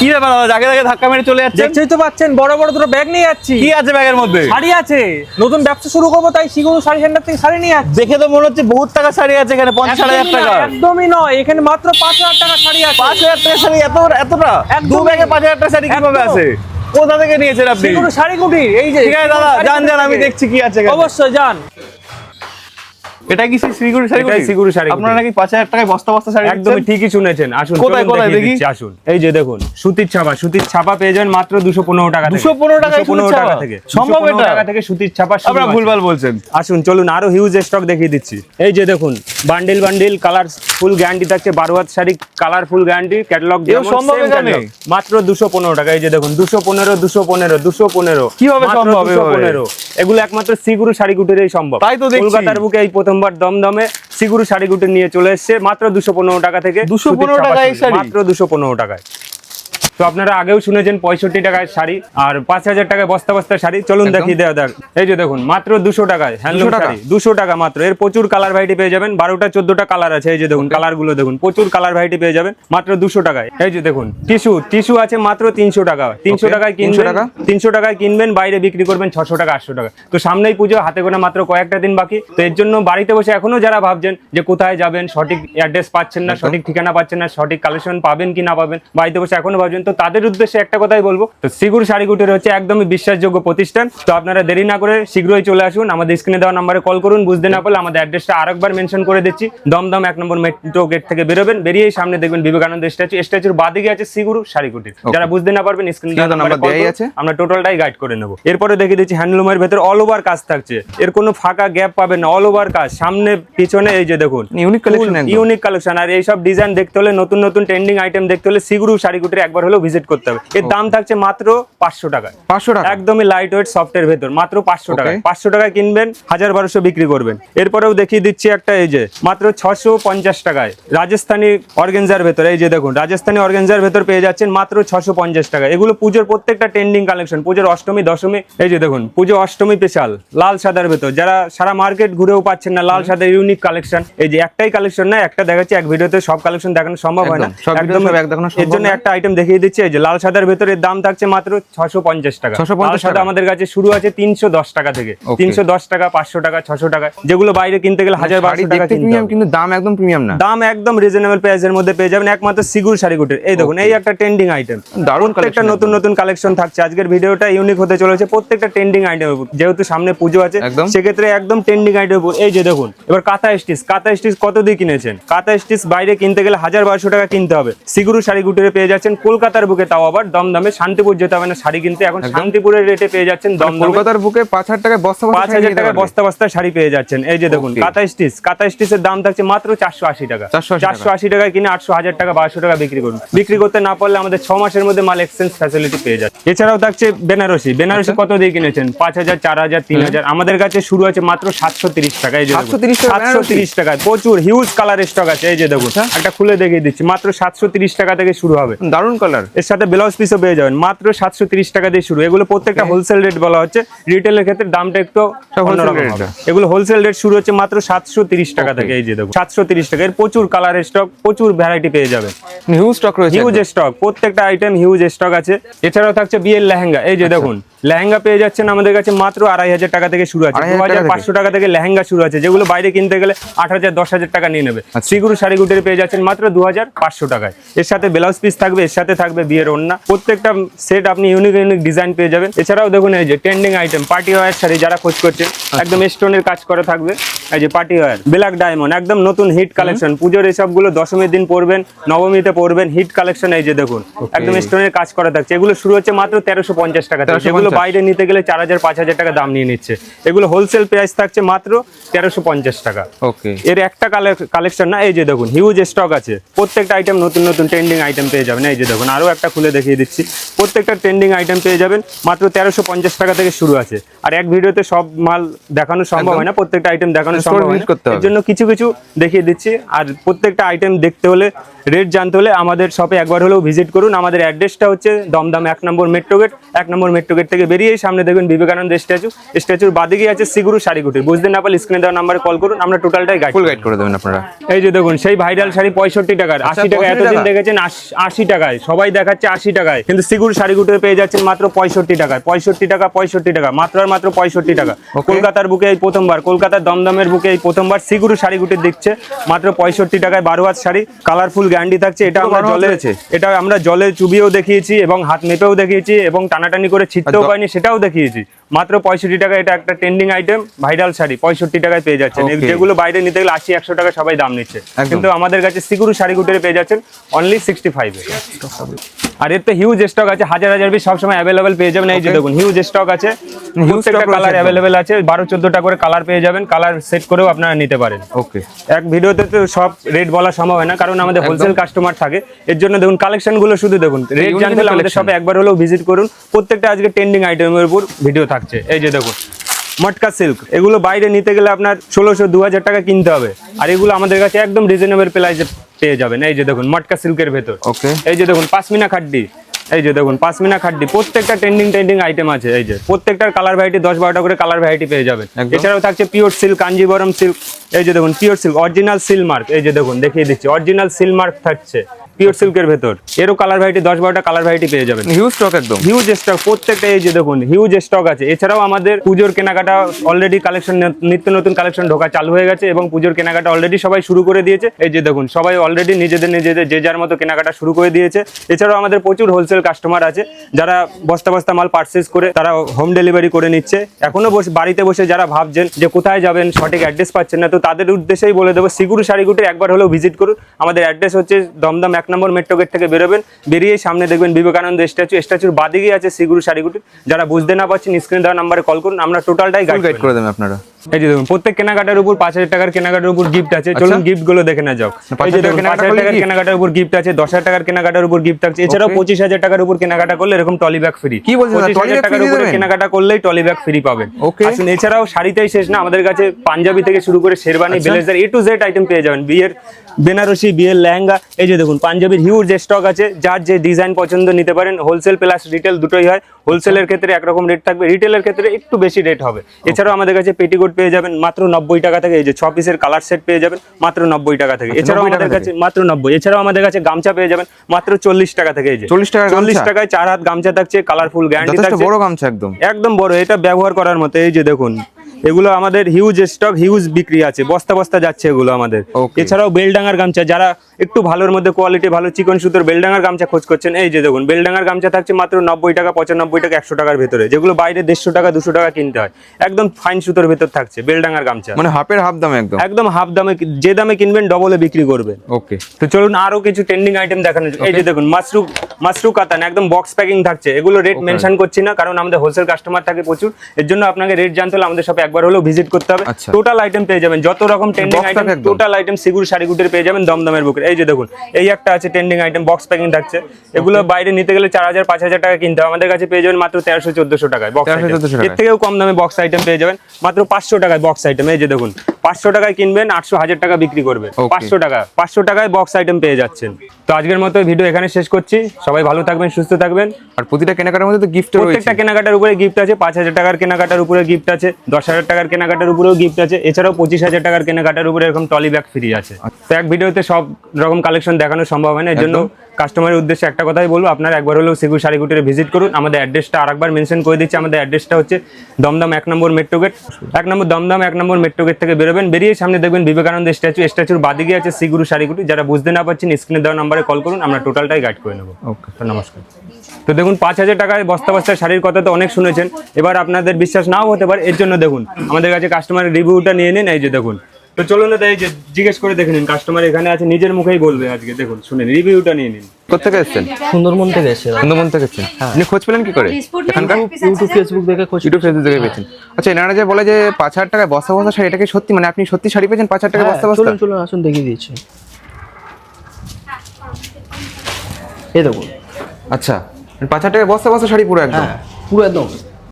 কি ব্যাপার দাদা জাগে জাগে ধাক্কা মেরে চলে যাচ্ছে দেখছেই তো পাচ্ছেন বড় বড় দুটো ব্যাগ নিয়ে যাচ্ছি। কি আছে ব্যাগের মধ্যে? শাড়ি আছে। নতুন ব্যবসা শুরু করব তাই শিগুরু শাড়ি সেন্টার থেকে শাড়ি নিয়ে যাচ্ছি। দেখে তো মনে হচ্ছে বহুত টাকা শাড়ি আছে এখানে পঞ্চাশ হাজার টাকা। একদমই নয়। এখানে মাত্র পাঁচ হাজার টাকা শাড়ি আছে। পাঁচ হাজার টাকা শাড়ি এত এতটা। দু ব্যাগে পাঁচ হাজার টাকা শাড়ি কীভাবে। আছে? কোথা থেকে নিয়েছেন আপনি? শাড়ি কুটির এই যে ঠিক আছে দাদা শাড়ি যান যান আমি দেখছি কি আছে অবশ্যই যান। এটা কি সেই শাড়ি এটাই কুটির? শাড়ি আপনারা নাকি পাঁচ হাজার টাকায় বস্তা বস্তা শাড়ি একদমই ঠিকই শুনেছেন। আসুন কোথায়, কোথায়? দেখি? আসুন। এই যে দেখুন সুতির ছাপা সুতির ছাপা পেয়ে যাবেন মাত্র দুশো পনেরো টাকা থেকে। 215 টাকায় 215 টাকা থেকে। সম্ভব এটা? টাকা থেকে সুতির ছাপা আপনারা ভুলভাল বলছেন। আসুন চলুন আরও হিউজ স্টক দেখিয়ে দিচ্ছি। এই যে দেখুন বান্ডিল বান্ডিল কালার ফুল গ্যারান্টি থাকছে বারো হাত শাড়ি কালারফুল গ্যারান্টি ক্যাটালগ সম্ভব এখানে? মাত্র দুশো পনেরো টাকা। এই যে দেখুন দুশো পনেরো দুশো পনেরো দুশো পনেরো। কীভাবে সম্ভব এভাবে? পনেরো। এগুলো একমাত্র সিগুরু শাড়ি কুটিরেই সম্ভব। তাই তো দেখছি। কলকাতার বুকে এই প্রথমবার দমদমে সিগুরু শাড়ি গুটি নিয়ে চলে এসছে। মাত্র দুশো পনেরো টাকা থেকে 215 সুতির ছাপা টাকায়? মাত্র দুশো পনেরো টাকায়। তো আপনারা আগেও শুনেছেন পঁয়ষট্টি টাকায় শাড়ি আর পাঁচ হাজার টাকায় বস্তা বস্তা শাড়ি। চলুন দেখিয়ে দেওয়া দেখ এই যে দেখুন মাত্র দুশো টাকায় হ্যান্ডলুম শাড়ি দুশো টাকা মাত্র। এর প্রচুর কালার ভ্যারাইটি পেয়ে যাবেন। বারোটা চোদ্দটা কালার আছে এই যে দেখুন কালারগুলো দেখুন প্রচুর কালার ভ্যারাইটি পেয়ে যাবেন মাত্র দুশো টাকায়। এই যে দেখুন টিস্যু টিস্যু আছে মাত্র তিনশো টাকা। তিনশো টাকায় 300 কিনবেন টাকা? তিনশো টাকায় কিনবেন বাইরে বিক্রি করবেন ছশো টাকা আটশো টাকা। তো সামনেই পুজো হাতে গোনা মাত্র কয়েকটা দিন বাকি। তো এর জন্য বাড়িতে বসে এখনও যারা ভাবছেন যে কোথায় যাবেন সঠিক অ্যাড্রেস পাচ্ছেন না সঠিক ঠিকানা পাচ্ছেন না সঠিক কালেকশন পাবেন কি না পাবেন বাড়িতে বসে এখনও ভাবছেন তো তাদের উদ্দেশ্যে একটা কথাই বলব। তো সিগুর শাড়িগুটির হচ্ছে একদমই বিশ্বাসযোগ্য প্রতিষ্ঠান। তো আপনারা দেরি না করে শীঘ্রই চলে আসুন। আমাদের স্ক্রিনে দেওয়া নাম্বারে কল করুন বুঝতে না পারলে আমাদের অ্যাড্রেসটা আরেকবার মেনশন করে দিচ্ছি। দমদম এক নম্বর মেট্রো গেট থেকে বেরোবেন বেরিয়েই সামনে দেখবেন বিবেকানন্দ স্ট্যাচু স্ট্যাচুর বাদিকে আছে সিগুরু শাড়িগুটির যারা বুঝতে না পারবেন স্ক্রিনে দেওয়া নাম্বারে। আছে। আমরা টোটালটাই গাইড করে নেব। এরপরে দেখে দিচ্ছি হ্যান্ডলুমের ভেতর অল ওভার কাজ থাকছে। এর কোনো ফাঁকা গ্যাপ পাবেন না অল ওভার কাজ। সামনে পিছনে এই যে দেখুন collection একদম। ইউনিক কালেকশন আর এইসব ডিজাইন দেখতে হলে নতুন নতুন ট্রেন্ডিং আইটেম দেখতে হলে সিগুরু শাড়িগুটির একবার হলেও ভিজিট করতে হবে। এর দাম থাকছে মাত্র পাঁচশো টাকায়। পাঁচশো টাকা? একদমই লাইট ওয়েট সফটের ভেতর মাত্র পাঁচশো টাকায়। পাঁচশো টাকায় কিনবেন হাজার বারোশো বিক্রি করবেন। এরপরেও দেখিয়ে দিচ্ছি একটা এই যে মাত্র ছশো পঞ্চাশ টাকায়। রাজস্থানি অর্গেনজার ভেতর এই যে দেখুন রাজস্থানি অর্গেনজার ভেতর পেয়ে যাচ্ছেন মাত্র ছশো পঞ্চাশ টাকা। এগুলো পুজোর প্রত্যেকটা ট্রেন্ডিং কালেকশন পুজোর অষ্টমী দশমী এই যে দেখুন পুজো অষ্টমী স্পেশাল লাল সাদার ভেতর। যারা সারা মার্কেট ঘুরেও পাচ্ছেন না লাল সাদার ইউনিক কালেকশন এই যে একটাই কালেকশন না একটা দেখাচ্ছি এক ভিডিওতে সব কালেকশন দেখানো সম্ভব হয় না। একদম, এর জন্য একটা আইটেম দেখিয়ে দিচ্ছি এই যে লাল সাদার ভেতরের দাম থাকছে মাত্র ছশো পঞ্চাশ টাকা। 650 লাল সাদা আমাদের কাছে শুরু আছে তিনশো দশ টাকা থেকে। তিনশো দশ টাকা পাঁচশো টাকা ছশো টাকা যেগুলো বাইরে কিনতে গেলে হাজার বারোশো টাকা প্রিমিয়াম কিন্তু দাম একদম প্রিমিয়াম না। দাম একদম রিজনেবল প্রাইসের মধ্যে পেয়ে যাবেন একমাত্র সিগুর শাড়িগুটির। এই দেখুন এই একটা ট্রেন্ডিং আইটেম দারুণ collection নতুন নতুন কালেকশন থাকছে। আজকের ভিডিওটা ইউনিক হতে চলেছে প্রত্যেকটা ট্রেন্ডিং আইটেম যেহেতু সামনে পুজো আছে। সেক্ষেত্রে একদম ট্রেন্ডিং আইটেম এই যে দেখুন এবার কাঁথা স্টিচ কাঁথা স্টিচ কত দিয়ে কিনেছেন? কাঁথা স্টিচ বাইরে কিনতে গেলে হাজার বারোশো টাকা কিনতে হবে। সিগুরু শাড়ি গুটিরে পেয়ে যাচ্ছেন কলকাতার বুকে তাও আবার দমদমে শান্তিপুর যেতে হবে না শাড়ি কিনতে। এখন শান্তিপুরের রেটে পেয়ে যাচ্ছেন মানে দমদমে। কলকাতার বুকে পাঁচ হাজার টাকায় বস্তা বস্তা পাঁচ শাড়ি হাজার টাকা বস্তা বস্তা শাড়ি পেয়ে যাচ্ছেন। এই যে দেখুন. কাঁথা স্টিচ কাঁথা স্টিচের দাম থাকছে মাত্র চারশো আশি টাকা। 480 চারশো আশি টাকায় কিনে আটশো হাজার টাকা বারোশো টাকা বিক্রি করুন। বিক্রি করতে না পারলে আমাদের ছ মাসের মধ্যে মাল এক্সচেঞ্জ ফ্যাসিলিটি পেয়ে যাচ্ছে। এছাড়াও থাকছে বেনারসি। বেনারসি আচ্ছা। কত দিয়ে কিনেছেন? পাঁচ হাজার চার হাজার তিন হাজার। আমাদের কাছে শুরু আছে মাত্র সাতশো তিরিশ টাকা। এই যে 730 টাকা সাতশো তিরিশ টাকায়। প্রচুর হিউজ কালার স্টক আছে। এই যে দেখুন আচ্ছা। একটা খুলে দেখিয়ে দিচ্ছি। মাত্র সাতশো তিরিশ টাকা থেকে শুরু হবে। দারুণ কালার এর সাথে ব্লাউজ পিসও পেয়ে যাবেন। মাত্র সাতশো তিরিশ টাকা দিয়ে শুরু। এগুলো প্রত্যেকটা হোলসেল রেট বলা হচ্ছে। রিটেলের ক্ষেত্রে দামটা একটু। এগুলো হোলসেল রেট শুরু হচ্ছে মাত্র সাতশো তিরিশ টাকা থেকে। এই যে দেখো সাতশো তিরিশ টাকা। এর প্রচুর কালারের স্টক প্রচুর ভ্যারাইটি পেয়ে যাবে হিউজ স্টক রয়েছে হিউজ স্টক প্রত্যেকটা আইটেম হিউজ স্টক আছে। এছাড়াও থাকছে বিয়ের লেহেঙ্গা। এই যে আচ্ছা। দেখুন লেহেঙ্গা পেয়ে যাচ্ছেন আমাদের কাছে মাত্র আড়াই হাজার টাকা থেকে শুরু আছে। দু হাজার পাঁচশো টাকা থেকে লেহেঙ্গা শুরু আছে। যেগুলো বাইরে কিনতে গেলে আট হাজার দশ হাজার টাকা নিয়ে নেবে। আচ্ছা। শ্রীগুরু শাড়িগুটির পেয়ে যাচ্ছেন মাত্র দু হাজার পাঁচশো টাকায়। এর সাথে ব্লাউজ পিস থাকবে এর সাথে থাকবে বিয়ের ওড়না। প্রত্যেকটা সেট আপনি ইউনিক ইউনিক ডিজাইন পেয়ে যাবেন। এছাড়াও দেখুন এই যে trending item party wear sari যারা খোঁজ করছেন আচ্ছা। একদম স্টোনের কাজ করা থাকবে। এই যে পার্টি ওয়ার ব্ল্যাক ডায়মন্ড একদম নতুন হিট কালেকশন পুজোর এসবগুলো দশমীর দিন পরবেন নবমীতে পরবেন হিট কালেকশন এই যে দেখুন। একদম স্টোনের কাজ করা থাকছে। এগুলো শুরু হচ্ছে মাত্র তেরোশো পঞ্চাশ টাকা থেকে। 1350 যেগুলো বাইরে নিতে গেলে চার হাজার পাঁচ হাজার টাকা দাম নিয়ে নিচ্ছে। এগুলো হোলসেল প্রাইস থাকছে মাত্র তেরোশো পঞ্চাশ টাকা। ওকে এর একটা কালেকশন না এই যে দেখুন হিউজ স্টক আছে। প্রত্যেকটা আইটেম নতুন নতুন ট্রেন্ডিং আইটেম পেয়ে যাবেন। এই যে দেখুন আরও একটা খুলে দেখিয়ে দিচ্ছি। প্রত্যেকটা ট্রেন্ডিং আইটেম পেয়ে যাবেন মাত্র তেরোশো পঞ্চাশ টাকা থেকে শুরু আছে। আর এক ভিডিওতে সব মাল দেখানো সম্ভব হয় না প্রত্যেকটা আইটেম দেখানো সম্ভব হয়। এর জন্য কিছু কিছু দেখিয়ে দিচ্ছি। আর প্রত্যেকটা আইটেম দেখতে হলে রেট জানতে হলে আমাদের শপে একবার হলেও ভিজিট করুন। আমাদের অ্যাড্রেসটা হচ্ছে দমদম এক নম্বর মেট্রো গেট এক নম্বর মেট্রো গেট থেকে থেকে বেরিয়ে সামনে দেখবেন বিবেকানন্দ স্ট্যাচু। স্ট্যাচুর বাদিকে আছে সিগুরু শাড়িগুটি বুঝতে না পারলে স্ক্রিনে দেওয়া নাম্বারে কল করুন আমরা টোটালটাই গাইড ফুল গাইড করে দেবেন আপনারা। এই যে দেখুন সেই ভাইরাল শাড়ি পঁয়ষট্টি টাকার আশি টাকা এতদিন দেখেছেন আশি টাকায় সবাই দেখাচ্ছে আশি টাকায়। কিন্তু সিগুর শাড়িগুলো পেয়ে যাচ্ছেন মাত্র পঁয়ষট্টি টাকায়। পঁয়ষট্টি টাকা পঁয়ষট্টি টাকা মাত্র আর মাত্র পঁয়ষট্টি টাকা। কলকাতার বুকে এই প্রথমবার কলকাতার দমদমের বুকে এই প্রথমবার সিগুরু শাড়িগুটি দিচ্ছে মাত্র পঁয়ষট্টি টাকায় বারো হাত শাড়ি কালারফুল গ্যান্ডি থাকছে। এটা আমরা 12 জলে এটা আমরা জলে চুবিয়েও দেখিয়েছি এবং হাত মেপেও দেখিয়েছি এবং টানাটানি করে ছিটতেও পাইনি সেটাও দেখিয়েছি। মাত্র পঁয়ষট্টি টাকা এটা একটা ট্রেন্ডিং আইটেম ভাইরাল শাড়ি পঁয়ষট্টি টাকায় পেয়ে যাচ্ছেন। যেগুলো বাইরে নিতে গেলে আশি একশো টাকা সবাই দাম নিচ্ছে। কিন্তু আমাদের কাছে সিকুরু শাড়ি শাড়িগুটির পেয়ে যাচ্ছেন অনলি সিক্সটি ফাইভে আর এর তো হিউজ স্টক আছে হাজার হাজার পিস সবসময় অ্যাভেলেবেল পেয়ে যাবেন। এই যে দেখুন হিউজ স্টক আছে। প্রত্যেকটা stock কালার। অ্যাভেলেবেল আছে। বারো চোদ্দটা করে কালার পেয়ে যাবেন। কালার সেট করেও আপনারা নিতে পারেন। ওকে এক ভিডিওতে তো সব রেট বলা সম্ভব হয় না কারণ আমাদের হোলসেল কাস্টমার থাকে। এর জন্য দেখুন কালেকশনগুলো শুধু দেখুন রেট জানতে হলে আমাদের। শপে একবার হলেও ভিজিট করুন। প্রত্যেকটা আজকে ট্রেন্ডিং আইটেমের উপর ভিডিও থাকছে। এই যে দেখুন মটকা সিল্ক। এগুলো বাইরে নিতে গেলে আপনার ষোলোশো দু হাজার টাকা কিনতে হবে। আর এগুলো আমাদের কাছে একদম রিজনেবল প্রাইসে পেয়ে যাবেন। এই যে দেখুন মটকা সিল্কের ভেতর। ওকে। এই যে দেখুন পাসমিনা খাড্ডি। এই যে দেখুন পাসমিনা খাড্ডি। প্রত্যেকটা ট্রেন্ডিং ট্রেন্ডিং আইটেম আছে। এই যে প্রত্যেকটার কালার ভ্যারাইটি দশ বারোটা করে কালার ভ্যারাইটি পেয়ে যাবেন। এছাড়াও থাকছে পিওর সিল্ক কাঞ্জিবরম সিল্ক এই যে দেখুন pure silk original seal mark এই যে দেখুন দেখিয়ে দিচ্ছি অরিজিনাল সিল মার্ক থাকছে। পিওর সিল্কের ভেতর। এরও কালার ভ্যারাইটি দশ বারোটা কালার ভ্যারাইটি পেয়ে যাবেন। হিউজ স্টক একদম। হিউজ স্টক প্রত্যেকটা এই যে দেখুন হিউজ স্টক আছে। এছাড়াও আমাদের পুজোর কেনাকাটা অলরেডি কালেকশন নিত্য নতুন কালেকশন ঢোকা চালু হয়ে গেছে এবং পুজোর কেনাকাটা অলরেডি সবাই শুরু করে দিয়েছে। এই যে দেখুন সবাই অলরেডি নিজেদের নিজেদের যে যার মতো কেনাকাটা শুরু করে দিয়েছে। এছাড়াও আমাদের প্রচুর হোলসেল কাস্টমার আছে যারা বস্তা বস্তা মাল পার্সেস করে তারা হোম ডেলিভারি করে নিচ্ছে। এখনও বসে বাড়িতে বসে যারা ভাবছেন যে কোথায় যাবেন সঠিক অ্যাড্রেস পাচ্ছেন না তো তাদের উদ্দেশ্যেই বলে দেবো সিগুরু শাড়িগুটির একবার হলেও ভিজিট করুন। আমাদের অ্যাড্রেস হচ্ছে দমদম এক নম্বর মেট্রো গেট থেকে বেরোবেন বেরিয়ে সামনে দেখবেন বিবেকানন্দ স্ট্যাচু স্ট্যাচুর বাদিকেই আছে সিগুরু শাড়িগুটি। যারা বুঝতে না পারছেন স্ক্রিনে দেওয়া নাম্বারে কল করুন আমরা টোটালটাই গাইড করে দেবেন আপনারা। এই যে দেখুন প্রত্যেক কেনাকাটার উপর পাঁচ হাজার টাকার কেনাকাটার উপর গিফট আছে। চলুন গিফটগুলো দেখে না যাও এই যে দেখুন পাঁচ হাজার টাকার কেনাকাটার উপর গিফট আছে দশ হাজার টাকার কেনাকাটার উপর গিফট থাকছে এছাড়াও পঁচিশ হাজার টাকার উপর কেনাকাটা করলে এরকম টলি ব্যাগ ফ্রি কি বলছেন পঁচিশ হাজার টাকার উপরে কেনাকাটা করলেই টলি ব্যাগ ফ্রি পাবেন. আসুন এছাড়াও শাড়িতেই শেষ না আমাদের কাছে পাঞ্জাবি থেকে শুরু করে শেরবানি আচ্ছা। Blazer A to Z item পেয়ে যাবেন। বিয়ের বেনারসি বিয়ের লেহেঙ্গা এই যে দেখুন পাঞ্জাবির হিউজ স্টক আছে যার যে ডিজাইন পছন্দ নিতে পারেন হোলসেল প্লাস রিটেল দুটোই হয়। হোলসেলের ক্ষেত্রে একরকম রেট থাকবে রিটেলের ক্ষেত্রে একটু বেশি রেট হবে। এছাড়াও আমাদের কাছে পেটিকোট পেয়ে যাবেন মাত্র নব্বই টাকা থেকে এই যে ছ পিসের কালার সেট পেয়ে যাবেন মাত্র নব্বই টাকা থেকে। আচ্ছা, এছাড়াও আমাদের কাছে মাত্র নব্বই। এছাড়াও আমাদের কাছে গামছা পেয়ে যাবেন মাত্র চল্লিশ টাকা থেকে এই যে। চল্লিশ টাকা চল্লিশ টাকায় চার হাত গামছা থাকছে কালারফুল গ্যারান্টি থাকছে। বড় গামছা একদম। একদম বড় এটা ব্যবহার করার মতো এই যে দেখুন। এগুলো আমাদের হিউজ স্টক হিউজ বিক্রি আছে। বস্তা বস্তা যাচ্ছে এগুলো আমাদের। এছাড়াও বেলডাঙ্গার গামছা যারা একটু ভালোর মধ্যে কোয়ালিটি ভালো চিকন সুতোর বেলডাঙ্গার গামছা খোঁজ করছেন এই যে দেখুন বেলডাঙ্গার গামছা থাকছে মাত্র নব্বই টাকা পঁচানব্বই টাকা একশো টাকার ভেতরে। যেগুলো বাইরে দেড়শো টাকা দুশো টাকা কিনতে হয়। একদম ফাইন সুতোর ভেতর থাকছে বেলডাঙ্গার গামছা। মানে হাফের হাফ দামে একদম? একদম হাফ দামে যে দামে কিনবেন ডবলে বিক্রি করবেন। ওকে তো চলুন আরও কিছু ট্রেন্ডিং আইটেম দেখানো এই যে দেখুন মাশরু মাশরু কাতান একদম বক্স প্যাকিং থাকছে। এগুলো রেট মেনশন করছি না কারণ আমাদের হোলসেল কাস্টমার থাকে প্রচুর। এর জন্য আপনাকে রেট জানতে হলে আমাদের সাথে একবার হলেও ভিজিট করতে হবে। আচ্ছা। টোটাল আইটেম পেয়ে যাবেন যত রকম ট্রেন্ডিং আইটেম টোটাল আইটেম সিগুর শাড়িগুটির পেয়ে যাবেন দমদমের বুকের এই যে দেখুন এই একটা আছে ট্রেন্ডিং আইটেম বক্স প্যাকিং থাকছে। এগুলো বাইরে নিতে গেলে চার হাজার পাঁচ হাজার টাকা কিনতে হবে। আমাদের কাছে পেয়ে যাবেন মাত্র তেরোশো চোদ্দশো টাকায় বক্স এর থেকেও কম দামে বক্স আইটেম পেয়ে যাবেন মাত্র পাঁচশো টাকায় বক্স আইটেম এই যে দেখুন পাঁচশো টাকায় কিনবেন আটশো হাজার টাকা বিক্রি করবে পাঁচশো টাকা পাঁচশো টাকায় বক্স আইটেম পেয়ে যাচ্ছেন। তো আজকের মতো ভিডিও এখানে শেষ করছি। সবাই ভালো থাকবেন সুস্থ থাকবেন। আর প্রতিটা কেনাকাটার মধ্যে তো গিফট প্রত্যেকটা কেনাকাটার উপরে গিফট আছে পাঁচ হাজার টাকার কেনাকাটার উপরে গিফট আছে দশ হাজার টাকার কেনাকাটার উপরেও গিফট আছে এছাড়াও পঁচিশ হাজার টাকার কেনাকাটার উপরে এরকম টলি ব্যাগ ফ্রি আছে। তো এক ভিডিওতে সব রকম কালেকশন দেখানো সম্ভব হয় না এর জন্য কাস্টমারের উদ্দেশ্যে একটা কথাই বলব আপনারা একবার হলেও সিগুর শাড়িগুটিরে ভিজিট করুন। আমাদের অ্যাড্রেসটা আরেকবার মেনশন করে দিচ্ছি আমাদের অ্যাড্রেসটা হচ্ছে দমদম এক নম্বর মেট্রো গেট এক নম্বর দমদম এক নম্বর মেট্রো গেট থেকে বেরোবেন বেরিয়ে সামনে দেখবেন বিবেকানন্দ স্ট্যাচু স্ট্যাচুর বাদিকে আছে সিগুরু শাড়িগুটি। যারা বুঝতে না পারছেন স্ক্রিনে দেওয়া নাম্বারে কল করুন আমরা টোটালটাই গাইড করে নেব। ওকে তো নমস্কার। তো দেখুন পাঁচ হাজার টাকায় বস্তা বস্তা শাড়ির কথা তো অনেক শুনেছেন। এবার আপনাদের বিশ্বাস নাও হতে পারে এর জন্য দেখুন আমাদের কাছে কাস্টমারের রিভিউটা নিয়ে নিন এই যে দেখুন। তো চলুন না এই যে জিজ্ঞেস করে দেখে নিন কাস্টমার এখানে আছে নিজের মুখেই বলবে আজকে। দেখুন শুনে রিভিউটা নিয়ে নিন। কোথা কোথেকে এসেছেন? সুন্দরবন থেকে এসেছিলাম। সুন্দরবন থেকে এসেছেন? আপনি খোঁজ পেলেন কি করে? এখানকার? ইউটিউব ফেসবুক দেখে খোঁজ ইউটিউব ফেসবুক থেকে পেয়েছেন। আচ্ছা এনারা যে বলে যে পাঁচ হাজার টাকায় বস্তা বস্তা শাড়ি এটা কি সত্যি? মানে আপনি সত্যি শাড়ি পেয়েছেন পাঁচ হাজার টাকায় হ্যাঁ, বস্তা বস্তা? চলুন চলুন আসুন দেখিয়ে দিচ্ছি। এই দেখুন। আচ্ছা পাঁচ হাজার টাকায় বস্তা বস্তা শাড়ি পুরো একদম? হ্যাঁ পুরো একদম।